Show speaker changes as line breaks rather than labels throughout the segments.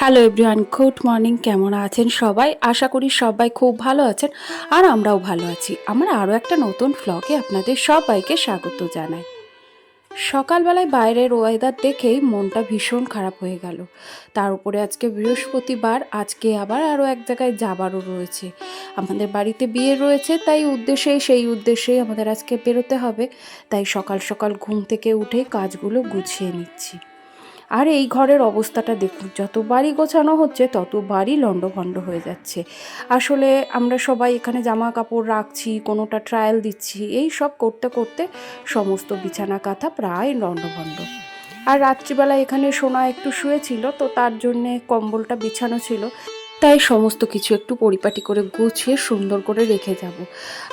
Hello everyone good morning কেমন আছেন সবাই? আশা করি সবাই খুব ভালো আছেন আর আমরাও ভালো আছি। আমরা আরও একটা নতুন ফ্লগে আপনাদের সবাইকে স্বাগত জানাই। সকালবেলায় বাইরের ওয়েদার দেখেই মনটা ভীষণ খারাপ হয়ে গেল। তার উপরে আজকে বৃহস্পতিবার, আজকে আবার আরও এক জায়গায় যাবারও রয়েছে। আমাদের বাড়িতে বিয়ে রয়েছে, তাই উদ্দেশ্যে, সেই উদ্দেশ্যেই আমাদের আজকে বেরোতে হবে। তাই সকাল সকাল ঘুম থেকে উঠে কাজগুলো গুছিয়ে নিচ্ছি। আর এই ঘরের অবস্থাটা দেখুন, যত বাড়ি গোছানো হচ্ছে, তত বাড়ি লণ্ডভণ্ড হয়ে যাচ্ছে। আসলে আমরা সবাই এখানে জামা কাপড় রাখছি, কোনোটা ট্রায়াল দিচ্ছি, এই সব করতে করতে সমস্ত বিছানা কাঁথা প্রায় লণ্ডভণ্ড। আর রাত্রিবেলা এখানে সোনা একটু শুয়েছিল, তো তার জন্যে কম্বলটা বিছানো ছিল। তাই সমস্ত কিছু একটু পরিপাটি করে গুছিয়ে সুন্দর করে রেখে যাব।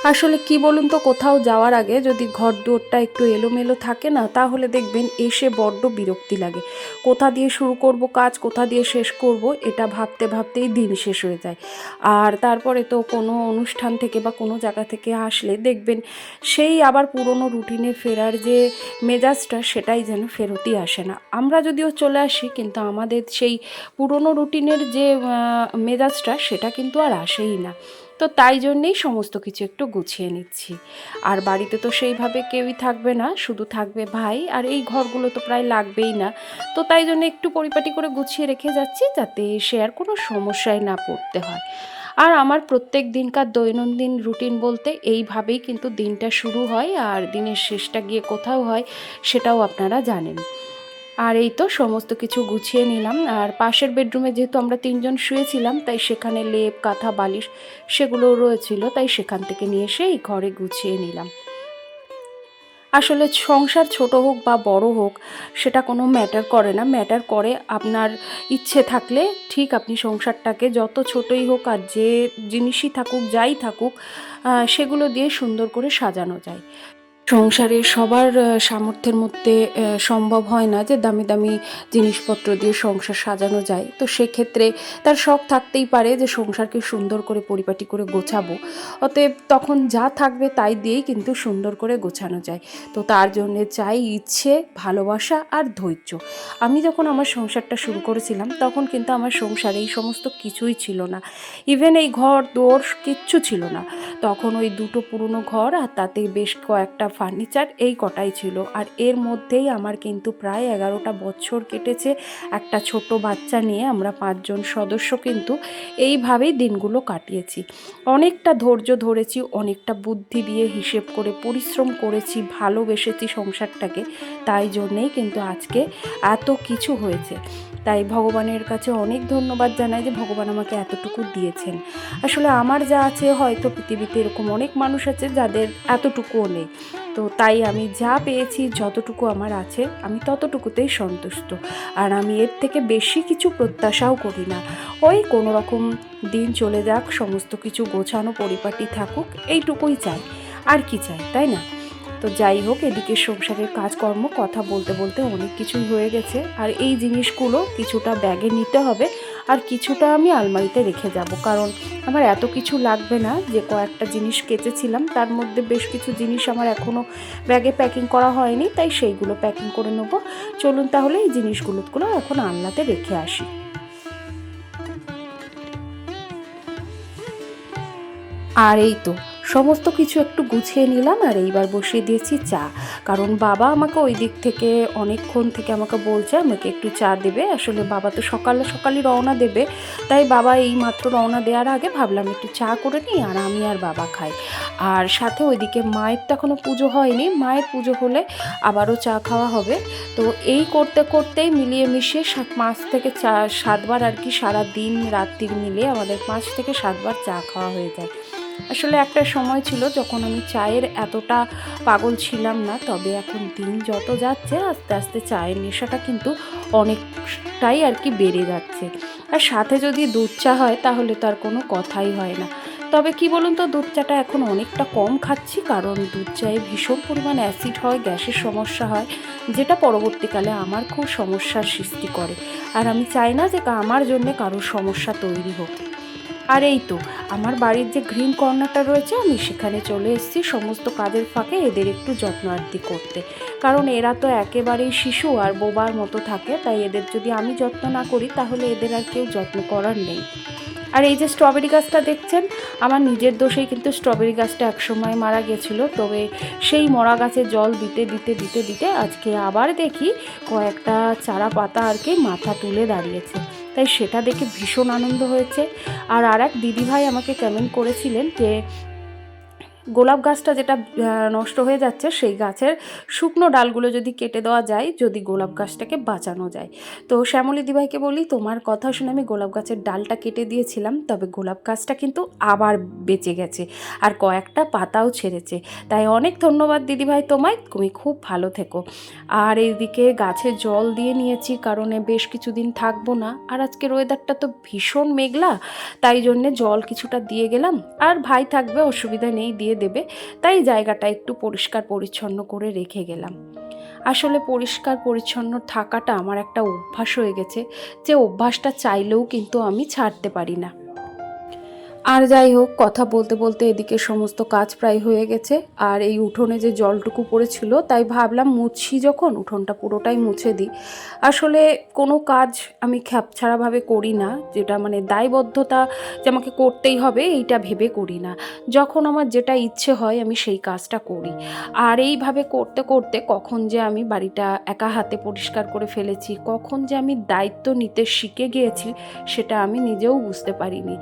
আসলে কি বলুন তো, কোথাও যাওয়ার আগে যদি ঘর দুয়ারটা একটু এলোমেলো থাকে না, তাহলে দেখবেন এসে বড্ড বিরক্তি লাগে। কোথা দিয়ে শুরু করব কাজ, কোথা দিয়ে শেষ করব, এটা ভাবতে ভাবতেই দিন শেষ হয়ে যায়। আর তারপরে তো কোনো অনুষ্ঠান থেকে বা কোনো জায়গা থেকে আসলে দেখবেন সেই আবার পুরনো রুটিনে ফেরার যে মেজাজটা, সেটাই যেন ফেরতই আসে না। আমরা যদিও চলে আসি, কিন্তু আমাদের সেই পুরনো রুটিনের যে মেজাজটা সেটা কিন্তু আর আসেই না। তো তাই জন্যেই সমস্ত কিছু একটু গুছিয়ে নিচ্ছি। আর বাড়িতে তো সেইভাবে কেউই থাকবে না, শুধু থাকবে ভাই। আর এই ঘরগুলো তো প্রায় লাগবেই না। তো তাই জন্য একটু পরিপাটি করে গুছিয়ে রেখে যাচ্ছি যাতে সে আর কোনো সমস্যায় না পড়তে হয়। আর আমার প্রত্যেক দিনকার দৈনন্দিন রুটিন বলতে এইভাবেই কিন্তু দিনটা শুরু হয় আর দিনের শেষটা গিয়ে কোথাও হয় সেটাও আপনারা জানেন। আর এই তো সমস্ত কিছু গুছিয়ে নিলাম। আর পাশের বেডরুমে যেহেতু আমরা তিনজন শুয়েছিলাম, তাই সেখানে লেপ, কাঁথা, বালিশ সেগুলো রয়েছিল, তাই সেখান থেকে নিয়ে এসে এই ঘরে গুছিয়ে নিলাম। আসলে সংসার ছোট হোক বা বড় হোক, সেটা কোনো ম্যাটার করে না। ম্যাটার করে আপনার ইচ্ছে থাকলে ঠিক আপনি সংসারটাকে যত ছোটই হোক আর যে জিনিসই থাকুক, যাই থাকুক সেগুলো দিয়ে সুন্দর করে সাজানো যায়। সংসারে সবার সামর্থ্যের মধ্যে সম্ভব হয় না যে দামি দামি জিনিসপত্র দিয়ে সংসার সাজানো যায়। তো সেক্ষেত্রে তার শখ থাকতেই পারে যে সংসারকে সুন্দর করে পরিপাটি করে গোছাবো। অতএব তখন যা থাকবে তাই দিয়েই কিন্তু সুন্দর করে গোছানো যায়। তো তার জন্যে চাই ইচ্ছে, ভালোবাসা আর ধৈর্য। আমি যখন আমার সংসারটা শুরু করেছিলাম, তখন কিন্তু আমার সংসারে এই সমস্ত কিছুই ছিল না। ইভেন এই ঘর, দোর কিচ্ছু ছিল না। তখন ওই দুটো পুরনো ঘর আর তাতে বেশ কয়েকটা ফার্নিচার এই কটাই ছিল। আর এর মধ্যেই আমার কিন্তু প্রায় এগারোটা বছর কেটেছে একটা ছোট বাচ্চা নিয়ে আমরা পাঁচজন সদস্য কিন্তু এইভাবেই দিনগুলো কাটিয়েছি। অনেকটা ধৈর্য ধরেছি, অনেকটা বুদ্ধি দিয়ে হিসেব করে পরিশ্রম করেছি, ভালোবেসেছি সংসারটাকে। তাই জন্যেই কিন্তু আজকে এত কিছু হয়েছে। তাই ভগবানের কাছে অনেক ধন্যবাদ জানাই যে ভগবান আমাকে এতটুকু দিয়েছেন। আসলে আমার যা আছে হয়তো পৃথিবীতে এরকম অনেক মানুষ আছে যাদের এতটুকুও নেই। তো তাই আমি যা পেয়েছি, যতটুকু আমার আছে, আমি ততটুকুতেই সন্তুষ্ট। আর আমি এর থেকে বেশি কিছু প্রত্যাশাও করি না। ওই কোনো রকম দিন চলে যাক, সমস্ত কিছু গোছানো, পরিপাটি থাকুক, এইটুকুই চাই। আর কি চাই, তাই না? তো যাই হোক, এদিকে সংসারের কাজকর্ম, কথা বলতে বলতে অনেক কিছুই হয়ে গেছে। আর এই জিনিসগুলো কিছুটা ব্যাগে নিতে হবে। আর কিছুটা আমি আলমারিতে রেখে যাব, কারণ আমার এত কিছু লাগবে না যে কয়েকটা জিনিস কেচেছিলাম। তার মধ্যে বেশ কিছু জিনিস আমার এখনও ব্যাগে প্যাকিং করা হয়নি, তাই সেইগুলো প্যাকিং করে নেব। চলুন তাহলে এই জিনিসগুলোগুলো এখন আলনাতে রেখে আসি। আর এই তো সমস্ত কিছু একটু গুছিয়ে নিলাম আর এইবার বসিয়ে দিয়েছি চা। কারণ বাবা আমাকে ওই দিক থেকে অনেকক্ষণ থেকে আমাকে বলছে, আমাকে একটু চা দেবে। আসলে বাবা তো সকালে সকালই রওনা দেবে। তাই বাবা এই মাত্র রওনা দেওয়ার আগে ভাবলাম একটু চা করে নিই আর আমি আর বাবা খাই। আর সাথে ওইদিকে মায়ের তো এখনও পুজো হয়নি। মায়ের পুজো হলে আবারও চা খাওয়া হবে। তো এই করতে করতেই মিলিয়ে মিশিয়ে সাত পাঁচ থেকে চা, সাতবার আর কি সারা দিন রাত্রির মিলে আমাদের পাঁচ থেকে সাতবার চা খাওয়া হয়ে যায়। আসলে একটা সময় ছিল যখন আমি চায়ের এতটা পাগল ছিলাম না, তবে এখন দিন যত যাচ্ছে আস্তে আস্তে চায়ের নেশাটা কিন্তু অনেকটাই আর কি বেড়ে যাচ্ছে। আর সাথে যদি দুধ চা হয় তাহলে তো আর কোনো কথাই হয় না। তবে কি বলুন তো, দুধ চাটা এখন অনেকটা কম খাচ্ছি, কারণ দুধ চায়ে ভীষণ পরিমাণ অ্যাসিড হয়, গ্যাসের সমস্যা হয়, যেটা পরবর্তীকালে আমার খুব সমস্যার সৃষ্টি করে। আর আমি চাই না যে আমার জন্যে কারোর সমস্যা তৈরি হোক। আর এই তো, আমার বাড়ির যে গ্রিন কর্নারটা রয়েছে, আমি সেখানে চলে এসেছি সমস্ত কাজের ফাঁকে এদের একটু যত্ন আরতি করতে। কারণ এরা তো একেবারেই শিশু আর বোবার মতো থাকে, তাই এদের যদি আমি যত্ন না করি, তাহলে এদের আর কেউ যত্ন করার নেই। আর এই যে স্ট্রবেরি গাছটা দেখছেন, আমার নিজের দোষেই কিন্তু স্ট্রবেরি গাছটা একসময় মারা গেছিল, তবে সেই মরা গাছে জল দিতে দিতে দিতে দিতে আজকে আবার দেখি কয়েকটা চারা পাতা আর কি মাথা তুলে দাঁড়িয়েছে। তাই সেটা দেখে ভীষণ আনন্দ হয়েছে। আর আর এক দিদিভাই আমাকে কমেন্ট করেছিলেন যে গোলাপ গাছটা যেটা নষ্ট হয়ে যাচ্ছে, সেই গাছের শুকনো ডালগুলো যদি কেটে দেওয়া যায়, যদি গোলাপ গাছটাকে বাঁচানো যায়। তো শ্যামলী দিভাইকে বলি, তোমার কথা শুনে আমি গোলাপ গাছের ডালটা কেটে দিয়েছিলাম, তবে গোলাপ গাছটা কিন্তু আবার বেঁচে গেছে আর কয়েকটা পাতাও ছেড়েছে। তাই অনেক ধন্যবাদ দিদিভাই তোমায়, তুমি খুব ভালো থেকো। আর এইদিকে গাছে জল দিয়ে নিয়েছি, কারণে বেশ কিছুদিন থাকব না। আর আজকের ওয়েদারটা তো ভীষণ মেঘলা, তাই জন্যে জল কিছুটা দিয়ে গেলাম। আর ভাই থাকবে, অসুবিধা নেই, দিয়ে দেবে, তাই জায়গাটা একটু পরিষ্কার পরিচ্ছন্ন করে রেখে গেলাম। আসলে পরিষ্কার পরিচ্ছন্ন থাকাটা আমার একটা অভ্যাস হয়ে গেছে, যে অভ্যাসটা চাইলেও কিন্তু আমি ছাড়তে পারি না। আর যাই হোক, কথা বলতে বলতে এদিকে সমস্ত কাজ প্রায় হয়ে গেছে। আর এই উঠোনে যে জলটুকু পড়েছিল, তাই ভাবলাম মুছি যখন, উঠোনটা পুরোটাই মুছে দিই। আসলে কোনো কাজ আমি খ্যাপছাড়াভাবে করি না, যেটা মানে দায়বদ্ধতা যে আমাকে করতেই হবে, এইটা ভেবে করি না। যখন আমার যেটা ইচ্ছে হয়, আমি সেই কাজটা করি। আর এইভাবে করতে করতে কখন যে আমি বাড়িটা একা হাতে পরিষ্কার করে ফেলেছি, কখন যে আমি দায়িত্ব নিতে শিখে গিয়েছি, সেটা আমি নিজেও বুঝতে পারিনি।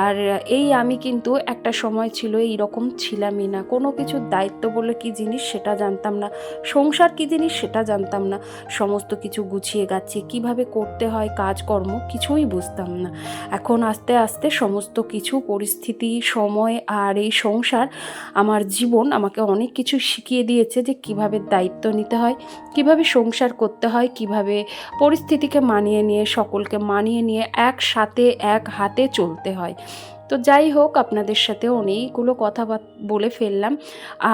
আর এই আমি কিন্তু একটা সময় ছিল এই রকম ছিলামই না। কোনো কিছুর দায়িত্ব বলে কি জিনিস সেটা জানতাম না। সংসার কি জিনিস সেটা জানতাম না। সমস্ত কিছু গুছিয়ে গাচ্ছে কীভাবে করতে হয় কাজকর্ম কিছুই বুঝতাম না। এখন আস্তে আস্তে সমস্ত কিছু, পরিস্থিতি, সময় আর এই সংসার আমার জীবন আমাকে অনেক কিছু শিখিয়ে দিয়েছে যে কীভাবে দায়িত্ব নিতে হয়, কীভাবে সংসার করতে হয়, কীভাবে পরিস্থিতিকে মানিয়ে নিয়ে, সকলকে মানিয়ে নিয়ে একসাথে এক হাতে চলতে হয়। তো যাই হোক, আপনাদের সাথে অনেকগুলো কথা বলে ফেললাম।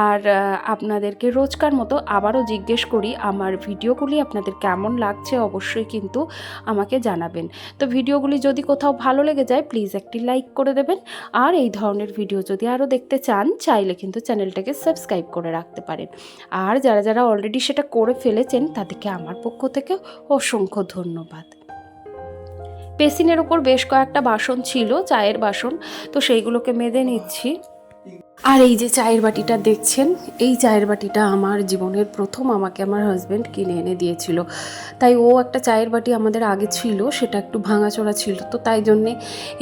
আর আপনাদেরকে রোজকার মতো আবারও জিজ্ঞেস করি, আমার ভিডিওগুলি আপনাদের কেমন লাগছে অবশ্যই কিন্তু আমাকে জানাবেন। তো ভিডিওগুলি যদি কোথাও ভালো লেগে যায় প্লিজ একটি লাইক করে দেবেন। আর এই ধরনের ভিডিও যদি আরও দেখতে চান, চাইলে কিন্তু চ্যানেলটাকে সাবস্ক্রাইব করে রাখতে পারেন। আর যারা যারা অলরেডি সেটা করে ফেলেছেন, তাদেরকে আমার পক্ষ থেকে অসংখ্য ধন্যবাদ। বেসিনের ওপর বেশ কয়েকটা বাসন ছিল চায়ের বাসন। তো সেইগুলোকে মেদে নিচ্ছি। আর এই যে চায়ের বাটিটা দেখছেন, এই চায়ের বাটিটা আমার জীবনের প্রথম আমাকে আমার হাজব্যান্ড কিনে এনে দিয়েছিল। তাই ও একটা চায়ের বাটি আমাদের আগে ছিল, সেটা একটু ভাঙাচোরা ছিল, তো তাই জন্যে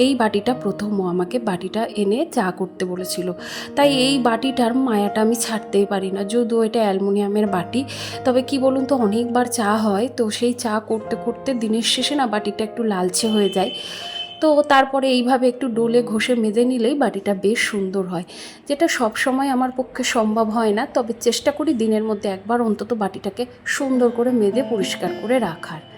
এই বাটিটা প্রথম ও আমাকে বাটিটা এনে চা করতে বলেছিল। তাই এই বাটিটার মায়াটা আমি ছাড়তেই পারি না, যদিও এটা অ্যালুমিনিয়ামের বাটি। তবে কি বলুন তো, অনেকবার চা হয়, তো সেই চা করতে করতে দিনের শেষে না বাটিটা একটু লালচে হয়ে যায়। তো তারপরে এইভাবে একটু ডোলে ঘষে মেজে নিলেই বাটিটা বেশ সুন্দর হয়, যেটা সব সময় আমার পক্ষে সম্ভব হয় না। তবে চেষ্টা করি দিনের মধ্যে একবার অন্তত বাটিটাকে সুন্দর করে মেজে পরিষ্কার করে রাখার।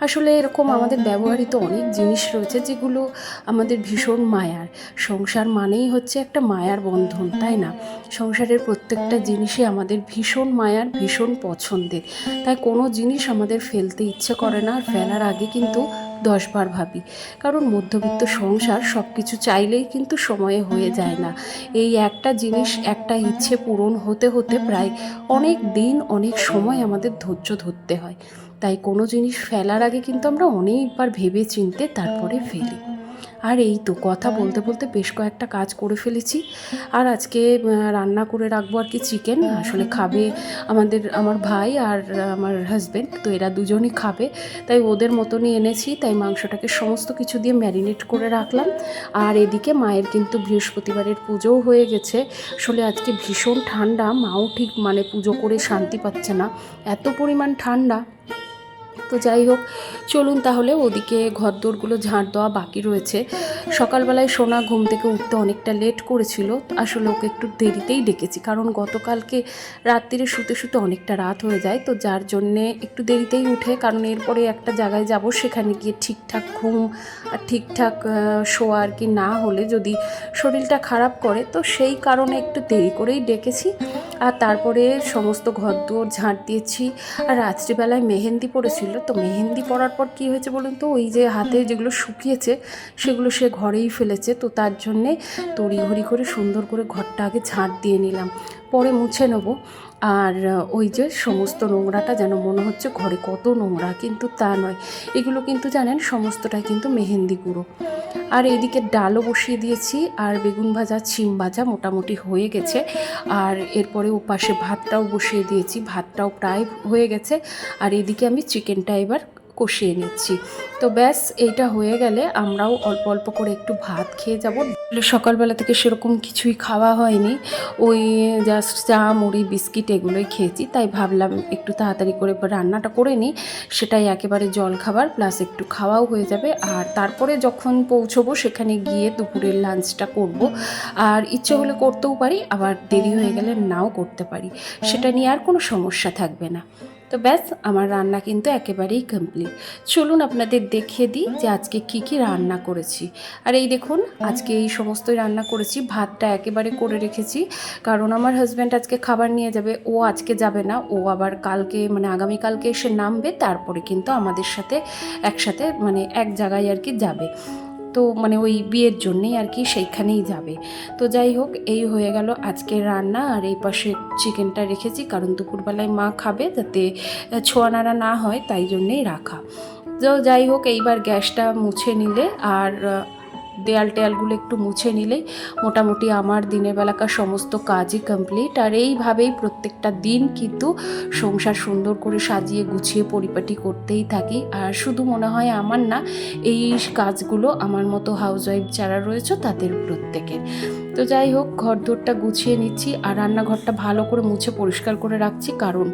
আসলে এরকম আমাদের ব্যবহৃত অনেক জিনিস রয়েছে যেগুলো আমাদের ভীষণ মায়ার। সংসার মানেই হচ্ছে একটা মায়ার বন্ধন, তাই না? সংসারের প্রত্যেকটা জিনিসই আমাদের ভীষণ মায়ার, ভীষণ পছন্দের। তাই কোনো জিনিস আমাদের ফেলতে ইচ্ছে করে না আর ফেলার আগে কিন্তু দশবার ভাবি। কারণ মধ্যবিত্ত সংসার সব কিছু চাইলেই কিন্তু সময়ে হয়ে যায় না। এই একটা জিনিস, একটা ইচ্ছে পূরণ হতে হতে প্রায় অনেক দিন, অনেক সময় আমাদের ধৈর্য ধরতে হয়। তাই কোনো জিনিস ফেলার আগে কিন্তু আমরা অনেকবার ভেবে চিনতে তারপরে ফেলি। আর এই তো কথা বলতে বলতে বেশ কয়েকটা কাজ করে ফেলেছি। আর আজকে রান্না করে রাখব আর কি চিকেন আসলে খাবে আমাদের, আমার ভাই আর আমার হাজব্যান্ড তো এরা দুজনই খাবে। তাই ওদের মতনই এনেছি, তাই মাংসটাকে সমস্ত কিছু দিয়ে ম্যারিনেট করে রাখলাম। আর এদিকে মায়ের কিন্তু বৃহস্পতিবারের পুজোও হয়ে গেছে। আসলে আজকে ভীষণ ঠান্ডা, মাও ঠিক মানে পুজো করে শান্তি পাচ্ছে না। এত পরিমাণ ঠান্ডা। তো যাই হোক, চলুন তাহলে ওদিকে ঘরদোরগুলো ঝাঁট দেওয়া বাকি রয়েছে। সকালবেলায় সোনা ঘুম থেকে উঠতে অনেকটা লেট করেছিল, আসলে ওকে একটু দেরিতেই ডেকেছি, কারণ গতকালকে রাত্রিরে শুতে শুতে অনেকটা রাত হয়ে যায়, তো যার জন্যে একটু দেরিতেই উঠে, কারণ এরপরে একটা জায়গায় যাব, সেখানে গিয়ে ঠিকঠাক ঘুম আর ঠিকঠাক শোয়া আর কি না হলে যদি শরীরটা খারাপ করে, তো সেই কারণে একটু দেরি করেই ডেকেছি। আর তারপরে সমস্ত ঘর দুয়ার ঝাঁট দিয়েছি। আর রাত্রিবেলায় মেহেন্দি পড়েছিল। তো মেহেন্দি পড়ার পর কি হয়েছে বলুন তো? ওই যে হাতে যেগুলো শুকিয়েছে, সেগুলো সে ঘরেই ফেলেছে। তো তার জন্যে তড়িঘড়ি করে সুন্দর করে ঘরটা আগে ঝাঁট দিয়ে নিলাম। পরে মুছে নেব। আর ওই যে সমস্ত নোংরাটা যেন মনে হচ্ছে ঘরে কত নোংরা, কিন্তু তা নয়। এগুলো কিন্তু জানেন সমস্তটাই কিন্তু মেহেন্দি গুঁড়ো। আর এদিকে ডালও বসিয়ে দিয়েছি, আর বেগুন ভাজা, ছিম ভাজা মোটামুটি হয়ে গেছে। আর এরপরে ও পাশে ভাতটাও বসিয়ে দিয়েছি, ভাতটাও প্রায় হয়ে গেছে। আর এদিকে আমি চিকেনটা এবার কষিয়ে নিচ্ছি। তো ব্যাস, এইটা হয়ে গেলে আমরাও অল্প অল্প করে একটু ভাত খেয়ে যাব। সকালবেলা থেকে সেরকম কিছুই খাওয়া হয়নি। ওই জাস্ট চা, মুড়ি, বিস্কিট এগুলোই খেয়েছি। তাই ভাবলাম একটু তাড়াতাড়ি করে রান্নাটা করে নিই। সেটাই একেবারে জল খাবার প্লাস একটু খাওয়াও হয়ে যাবে। আর তারপরে যখন পৌঁছবো, সেখানে গিয়ে দুপুরের লাঞ্চটা করব। আর ইচ্ছে হলে করতেও পারি, আবার দেরি হয়ে গেলে নাও করতে পারি। সেটা নিয়ে আর কোনো সমস্যা থাকবে না। তো ব্যাস, আমার রান্না কিন্তু একেবারেই কমপ্লিট চলুন আপনাদের দেখিয়ে দিই যে আজকে কি কি রান্না করেছি। আর এই দেখুন, আজকে এই সমস্তই রান্না করেছি, ভাতটা একেবারে করে রেখেছি। কারণ আমার হাজব্যান্ড আজকে খাবার নিয়ে যাবে, ও আজকে যাবে না, ও আবার কালকে মানে আগামীকালকে এসে নামবে, তারপরে কিন্তু আমাদের সাথে একসাথে মানে এক জায়গায় আর কি যাবে। তো মানে ওই বিয়ের জন্যেই আর কি সেইখানেই যাবে। তো যাই হোক, এই হয়ে গেল আজকের রান্না। আর এই পাশে চিকেনটা রেখেছি, কারণ দুপুরবেলায় মা খাবে যাতে ছোয়ানারা না হয়, তাই জন্যেই রাখা। তো যাই হোক, এইবার গ্যাসটা মুছে নিলে। আর দেয়াল টেয়ালগুলো একটু মুছে নিলে মোটামুটি আমার দিনের বেলাকার সমস্ত কাজই কমপ্লিট আর এইভাবেই প্রত্যেকটা দিন কিন্তু সংসার সুন্দর করে সাজিয়ে গুছিয়ে পরিপাটি করতেই থাকি। আর শুধু মনে হয় আমার না, এই কাজগুলো আমার মতো হাউস ওয়াইফ যারা রয়েছে তাদের প্রত্যেকের। তো যাই হোক ঘর দোরটা গুছিয়ে নিচ্ছি আর রান্নাঘরটা ভালো করে মুছে পরিষ্কার করে রাখছি, কারণ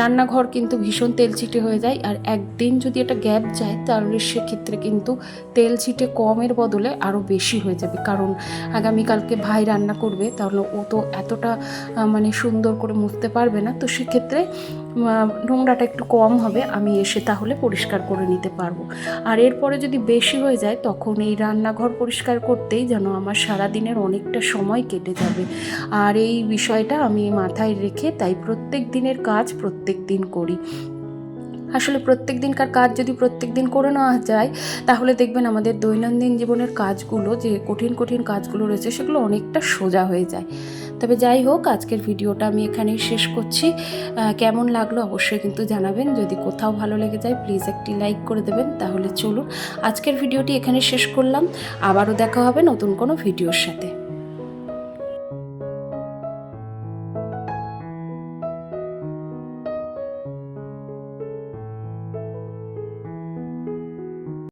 রান্নাঘর কিন্তু ভীষণ তেল ছিটে হয়ে যায় আর একদিন যদি এটা গ্যাপ যায়, তাহলে সেক্ষেত্রে কিন্তু তেল ছিটে কমের বদলে আরও বেশি হয়ে যাবে। কারণ আগামীকালকে ভাই রান্না করবে, তাহলে ও তো এতটা মানে সুন্দর করে মুছতে পারবে না। তো সেক্ষেত্রে নোংরাটা একটু কম হবে, আমি এসে তাহলে পরিষ্কার করে নিতে পারব। আর এরপরে যদি বেশি হয়ে যায়, তখন এই রান্নাঘর পরিষ্কার করতেই যেন আমার সারা দিনের অনেকটা সময় কেটে যাবে। আর এই বিষয়টা আমি মাথায় রেখে তাই প্রত্যেক দিনের কাজ প্রত্যেক দিন করি। আসলে প্রত্যেক দিনকার কাজ যদি প্রত্যেক দিন করে নেওয়া যায়, তাহলে দেখবেন আমাদের দৈনন্দিন জীবনের কাজগুলো, যে কঠিন কঠিন কাজগুলো রয়েছে, সেগুলো অনেকটা সোজা হয়ে যায়। তবে যাই হোক, আজকের ভিডিওটা আমি এখানেই শেষ করছি। কেমন লাগল অবশ্যই কিন্তু জানাবেন। যদি কোথাও ভালো লেগে যায় প্লিজ একটি লাইক করে দেবেন। তাহলে চলুন, আজকের ভিডিওটি এখানে শেষ করলাম। আবারও দেখা হবে নতুন কোনো ভিডিওর সাথে।